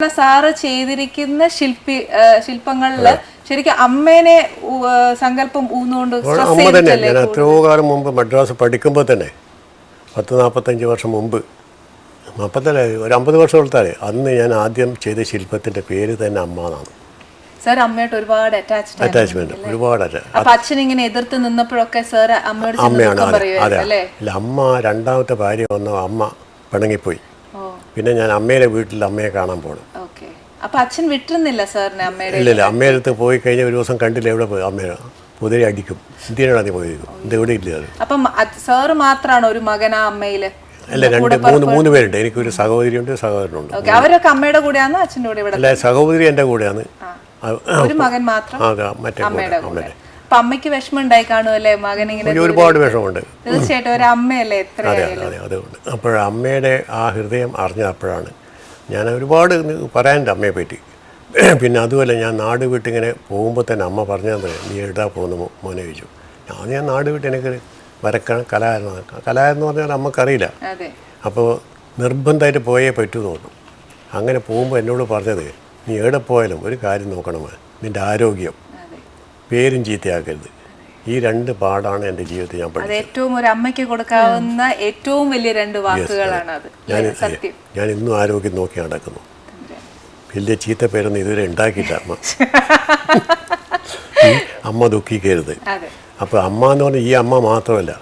Sir ചെയ്തിരിക്കുന്ന ശില്പി ശില്പങ്ങളിൽ ശരിക്കും അമ്മേനെ സങ്കല്പം ഊന്നുകൊണ്ട് അമ്മ തന്നെ. ഞാൻ എത്രയോ കാലം മുമ്പ് മദ്രാസ് പഠിക്കുമ്പോൾ തന്നെ പത്ത് നാൽപ്പത്തഞ്ച് വർഷം മുമ്പ് നാൽപ്പത്തല്ല ഒരു അമ്പത് വർഷം കൊടുത്താലേ അന്ന് ഞാൻ ആദ്യം ചെയ്ത ശില്പത്തിന്റെ പേര് തന്നെ അമ്മ എന്നാണ്. സാർ അമ്മയായിട്ട് ഒരുപാട് അറ്റാച്ച്ഡ് അറ്റാച്ച്മെന്റ് ഒരുപാട് അറ്റാ അപ്പൊ അച്ഛൻ ഇങ്ങനെ എതിർത്ത് നിന്നപ്പോഴൊക്കെ സാർ അമ്മയോട് അമ്മയാണ് അതെ അല്ലേ? അമ്മ രണ്ടാമത്തെ ഭാര്യ വന്ന അമ്മ പിണങ്ങിപ്പോയി. പിന്നെ ഞാൻ അമ്മയുടെ വീട്ടിൽ അമ്മയെ കാണാൻ പോകണം അപ്പൊ അച്ഛൻ വിട്ടിരുന്നില്ല സാറിന് അമ്മയുടെ ഇല്ല ഇല്ല. അമ്മയുടെ അടുത്ത് പോയി കഴിഞ്ഞ ഒരു ദിവസം കണ്ടില്ല എവിടെ പോയി. അമ്മയെ കുതിര അടിക്കും. എന്തിനാണ് പോയിരിക്കും ഇത് എവിടെ ഇല്ല അത്. അപ്പം സാറ് മാത്രമാണ് ഒരു മകനാ അമ്മയിൽ? അല്ല രണ്ട് മൂന്ന് മൂന്ന് പേരുണ്ട്. എനിക്കൊരു സഹോദരിയുണ്ട് സഹോദരനുണ്ട്. അവരൊക്കെ അമ്മയുടെ കൂടെയാണ് അച്ഛന്റെ കൂടെ ഇവിടെ? അല്ല സഹോദരി എന്റെ കൂടെയാണ്. ഒരു മകൻ മാത്രം? അതെ, മറ്റേ അമ്മയുടെ. അപ്പൊ അമ്മയ്ക്ക് വിഷമം ഉണ്ടായി കാണുമല്ലേ? മകൻ ഇങ്ങനെ ഒരുപാട് വിഷമമുണ്ട്. തീർച്ചയായിട്ടും ഒരു അമ്മയല്ലേ? അതെ അതെ അതുകൊണ്ട്. അപ്പോൾ അമ്മയുടെ ആ ഹൃദയം അറിഞ്ഞപ്പോഴാണ് ഞാൻ ഒരുപാട് പറയാനുണ്ട് അമ്മയെ പറ്റി. പിന്നെ അതുപോലെ ഞാൻ നാട് വിട്ടിങ്ങനെ പോകുമ്പോൾ തന്നെ അമ്മ പറഞ്ഞത് നീ എഴുതാ പോകുന്ന മോനെ ചോദിച്ചു. ഞാൻ ഞാൻ നാട് വിട്ട് എനിക്ക് വരക്കാൻ കലാകാരനാണ് കലാകാരെന്ന് പറഞ്ഞാൽ അമ്മക്കറിയില്ല. അതെ. അപ്പോൾ നിർബന്ധമായിട്ട് പോയേ പറ്റൂ തോന്നും അങ്ങനെ പോകുമ്പോൾ എന്നോട് പറഞ്ഞത് നീ എവിടെ പോയാലും ഒരു കാര്യം നോക്കണമേ നിന്റെ ആരോഗ്യം. അതെ പേരും ചീത്തയാക്കരുത്. ഈ രണ്ട് പാടാണ് എന്റെ ജീവിതത്തിൽ ഞാൻ പഠിച്ചത്. ഏറ്റവും ഒരു അമ്മയ്ക്ക് കൊടുക്കാവുന്ന ഏറ്റവും വലിയ രണ്ട് വാക്കുകളാണ് അത്. ഞാൻ ഞാൻ ഇന്നും ആരോഗ്യം നോക്കി നടക്കുന്നു. വലിയ ചീത്ത പേരൊന്നും ഇതുവരെ ഉണ്ടാക്കിയില്ല അമ്മ. അമ്മ ദുഃഖിക്കരുത്. അപ്പോൾ അമ്മ എന്ന് പറഞ്ഞാൽ ഈ അമ്മ മാത്രമല്ല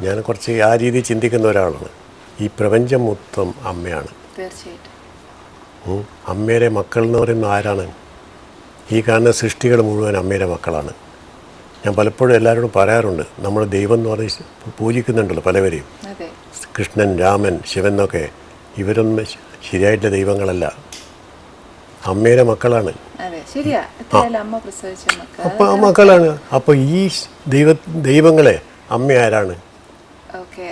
ഞാൻ കുറച്ച് ആ രീതി ചിന്തിക്കുന്ന ഒരാളാണ്. ഈ പ്രപഞ്ചം മൊത്തം അമ്മയാണ്. തീർച്ചയായിട്ടും. അമ്മയുടെ മക്കൾ എന്ന് പറയുന്നത് ആരാണ്? ഈ കാണുന്ന സൃഷ്ടികൾ മുഴുവൻ അമ്മയുടെ മക്കളാണ്. ഞാൻ പലപ്പോഴും എല്ലാവരോടും പറയാറുണ്ട് നമ്മൾ ദൈവം എന്ന് പറഞ്ഞ് പൂജിക്കുന്നുണ്ടല്ലോ പലവരെയും. കൃഷ്ണൻ രാമൻ ശിവൻ എന്നൊക്കെ ഇവരൊന്നും ശരിയായിട്ടുള്ള ദൈവങ്ങളല്ല. അമ്മയുടെ മക്കളാണ്. അപ്പോൾ ആ മക്കളാണ്. അപ്പോൾ ഈ ദൈവ ദൈവങ്ങളെ അമ്മ ആരാണ്? ഓക്കെ.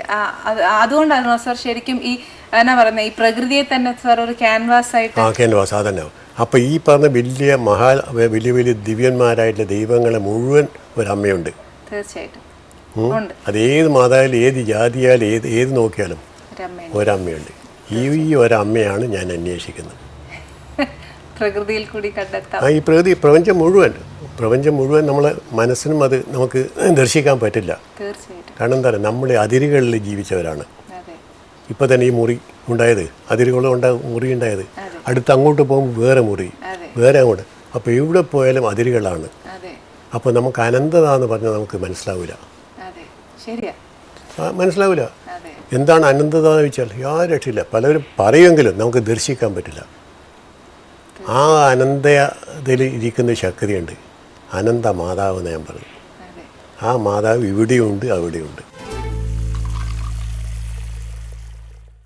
അതുകൊണ്ടാണോ സാർ ശരിക്കും ഈ എന്നാ പറയുന്നത് ഈ പ്രകൃതിയെ തന്നെ സാർ ഒരു ക്യാൻവാസ് ആയിട്ട് ആ ക്യാൻവാസ് അതന്നെ. അപ്പോൾ ഈ പറഞ്ഞ വലിയ മഹാ വലിയ വലിയ ദിവ്യന്മാരായിട്ടുള്ള ദൈവങ്ങളെ മുഴുവൻ ഒരമ്മയുണ്ട്. തീർച്ചയായിട്ടും. അത് ഏത് മാതായാലും ഏത് ജാതിയാലും ഏത് ഏത് നോക്കിയാലും ഒരമ്മ ഒരമ്മയുണ്ട്. ഈ ഈ ഒരമ്മയാണ് ഞാൻ അന്വേഷിക്കുന്നത്. പ്രകൃതിയിൽ കൂടി കണ്ടെത്താം. ആ ഈ പ്രകൃതി പ്രപഞ്ചം മുഴുവൻ പ്രപഞ്ചം മുഴുവൻ നമ്മളെ മനസ്സിനും അത് നമുക്ക് ദർശിക്കാൻ പറ്റില്ല. കാരണം എന്താ പറയുക നമ്മൾ അതിരുകളിൽ ജീവിച്ചവരാണ്. ഇപ്പോൾ തന്നെ ഈ മുറി ഉണ്ടായത് അതിരുകൾ ഉണ്ടാ മുറി ഉണ്ടായത്. അടുത്ത് അങ്ങോട്ട് പോകുമ്പോൾ വേറെ മുറി വേറെ അങ്ങോട്ട്. അപ്പോൾ എവിടെ പോയാലും അതിരുകളാണ്. അതെ. അപ്പോൾ നമുക്ക് അനന്തത എന്ന് പറഞ്ഞാൽ നമുക്ക് മനസ്സിലാവില്ല മനസ്സിലാവില്ല എന്താണ് അനന്തത എന്ന് വെച്ചാൽ യാതൊരു രക്ഷയില്ല. പലരും പറയുമെങ്കിലും നമുക്ക് ദർശിക്കാൻ പറ്റില്ല. ആ അനന്തതയിൽ ഇരിക്കുന്ന ശക്തിയുണ്ട്. അനന്ത മാതാവ് എന്ന് ഞാൻ പറഞ്ഞു ആ മാതാവ് ഇവിടെയുണ്ട് അവിടെയുണ്ട്.